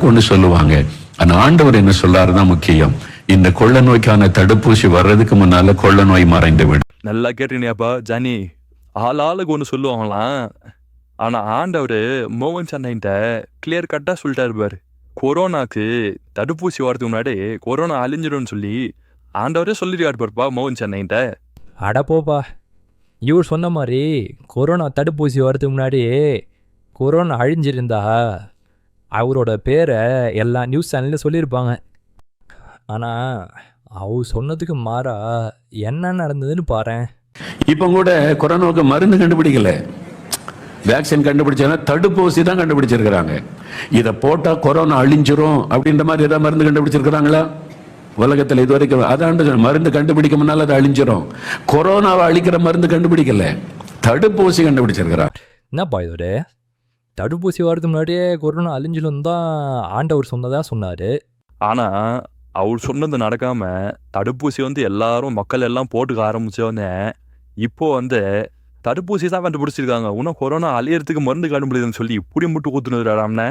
கணக்கு ஒண்ணு சொல்லுவாங்க. ஆனா ஆண்டவர் என்ன சொல்றாருன்னா முக்கியம். இந்த கொள்ள நோய்க்கான தடுப்பூசி வர்றதுக்கு முன்னால கொள்ள நோய் மறைந்து விடும். நல்லா கேட்டீங்கப்பா ஜானி. ஆள் ஆளுக்கு ஒன்று சொல்லுவாங்களாம். ஆனா ஆண்டவர் மோகன் சண்டைன்ட்ட கிளியர் கட்டா சொல்லிட்டாரு பாரு. கொரோனாக்கு தடுப்பூசி வரதுக்கு முன்னாடி கொரோனா அழிஞ்சிடும்னு சொல்லி ஆண்டவரே சொல்லிருக்காரு பாருப்பா மோகன் சென்னைன்ட்ட அட போப்பா. இவர் சொன்ன மாதிரி கொரோனா தடுப்பூசி வரதுக்கு முன்னாடியே கொரோனா அழிஞ்சிருந்தா அவரோட பேரை எல்லா நியூஸ் சேனல்லையும் சொல்லியிருப்பாங்க. ஆனால் அவர் சொன்னதுக்கு மாறா என்ன நடந்ததுன்னு பாரேன் இப்ப கூட கொரோனாவுக்கு மருந்து கண்டுபிடிக்கல. வேக்சின் கண்டுபிடிச்சாங்க தடுப்பூசி தான் கண்டுபிடிச்சிருக்கிறாங்க. இதை போட்டா கொரோனா அழிஞ்சிரும் அப்படின்ற மாதிரி ஏதாவது மருந்து கண்டுபிடிச்சிருக்கிறாங்களா? உலகத்துல இது வரைக்கும் அதான் மருந்து கண்டுபிடிக்க முன்னால அது அழிஞ்சிரும். கொரோனாவை அழிக்கிற மருந்து கண்டுபிடிக்கல. தடுப்பூசி கண்டுபிடிச்சிருக்கிறாங்க. என்னப்பா இதோட தடுப்பூசி வரதுக்கு முன்னாடியே கொரோனா அழிஞ்சிலும் தான் ஆண்டவர் சொன்னதாக சொன்னார். ஆனால் அவர் சொன்னது நடக்காமல் தடுப்பூசி வந்து எல்லாரும் மக்கள் எல்லாம் போட்டுக்க ஆரம்பித்தோடனே இப்போது வந்து தடுப்பூசி தான் கண்டுபிடிச்சிருக்காங்க. இன்னும் கொரோனா அழியறதுக்கு மருந்து கண்டுபிடிதுன்னு சொல்லி இப்படி முட்டு குத்துனுறாம்னே